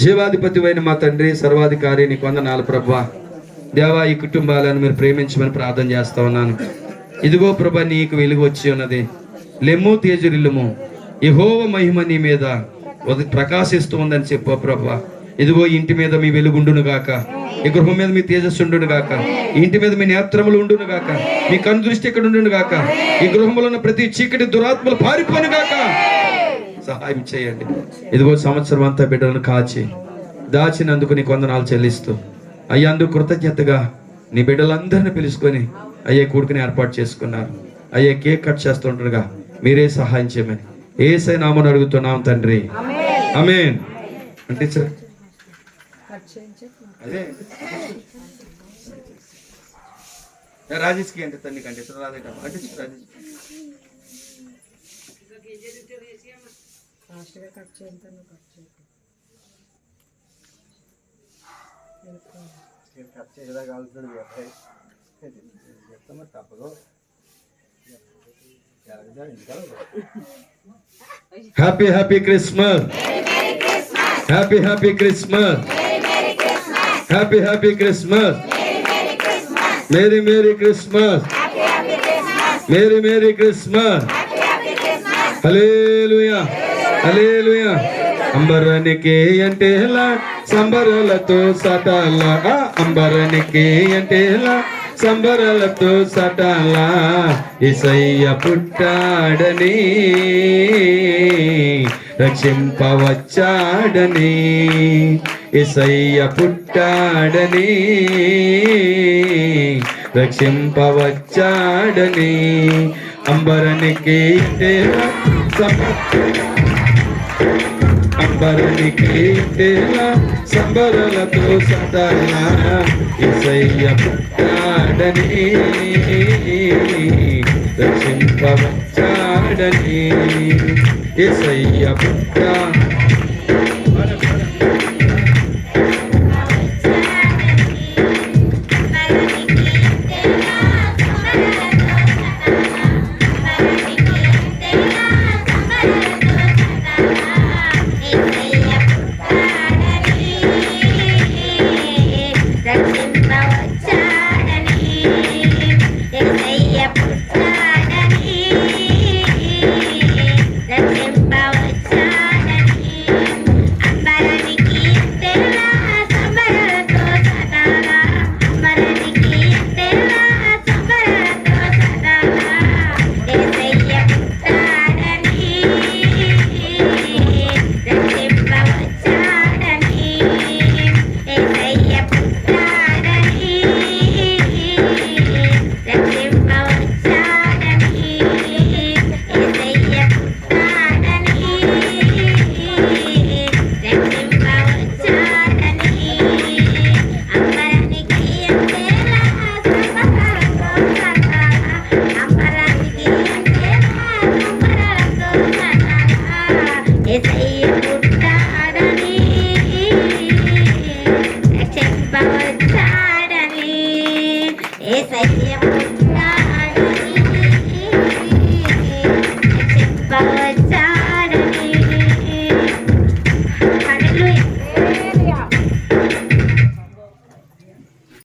జీవాధిపతి అయిన మా తండ్రి సర్వాధికారి నీకు వందనాలు ప్రభా. దేవా ఈ కుటుంబాలను మీరు ప్రేమించమని ప్రార్థన చేస్తా ఉన్నాను. ఇదిగో ప్రభా నీకు వెలుగు వచ్చి ఉన్నది. లెమ్ము తేజరిల్లుము. యహోవ మహిమ నీ మీద ప్రకాశిస్తూ ఉందని చెప్పు ప్రభా. ఇదిగో ఇంటి మీద మీ వెలుగుండును గాక. ఈ గృహం మీద మీ తేజస్సు ఉండును గాక. ఇంటి మీద మీ నేత్రములు ఉండును గాక. మీ కను దృష్టి ఇక్కడ ఉండును గాక. ఈ గృహంలో ఉన్న ప్రతి చీకటి దురాత్మలు పారిపోను గాక. సహాయం చేయండి. ఇదిగో సంవత్సరం అంతా బిడ్డలను కాచి దాచినందుకు నీ కొందనాలు చెల్లిస్తూ అయ్యా అందుకు కృతజ్ఞతగా నీ బిడ్డలందరిని పిలుచుకొని అయ్యే కూడుకుని ఏర్పాటు చేసుకున్నారు. అయ్యే కేక్ కట్ చేస్తుండగా మీరే సహాయం చేయమని. ఏసై నామని అడుగుతున్నాం తండ్రి. అమేన్ అంటే సార్ అదే. రాజేష్కి అంటే తన్ని కంటే రాదేట అంటే Rajesh happy happy Christmas happy happy Christmas happy happy Christmas merry merry Christmas merry merry Christmas hallelujah హల్లెలూయా. అంబరానికి అంటే ఎలా? సంబరాలతో సటాలా. అంబరానికి అంటే ఎలా? సంబరాలతో సటాలా. ఇసయ్య పుట్టాడని రక్షింపవచ్చాడని ఇసయ్య పుట్టాడని రక్షింపవచ్చాడని అంబరనికి తేలా సంబ- అంబరనికి కీర్తేలా సంబరులతో సదాలా ఇసయ్య పుట్టాడని. రక్షింపవచ్చాడని. ఇసయ్య పుట్టాడని. చెప్పవచ్చాడని ఏ సయ్యం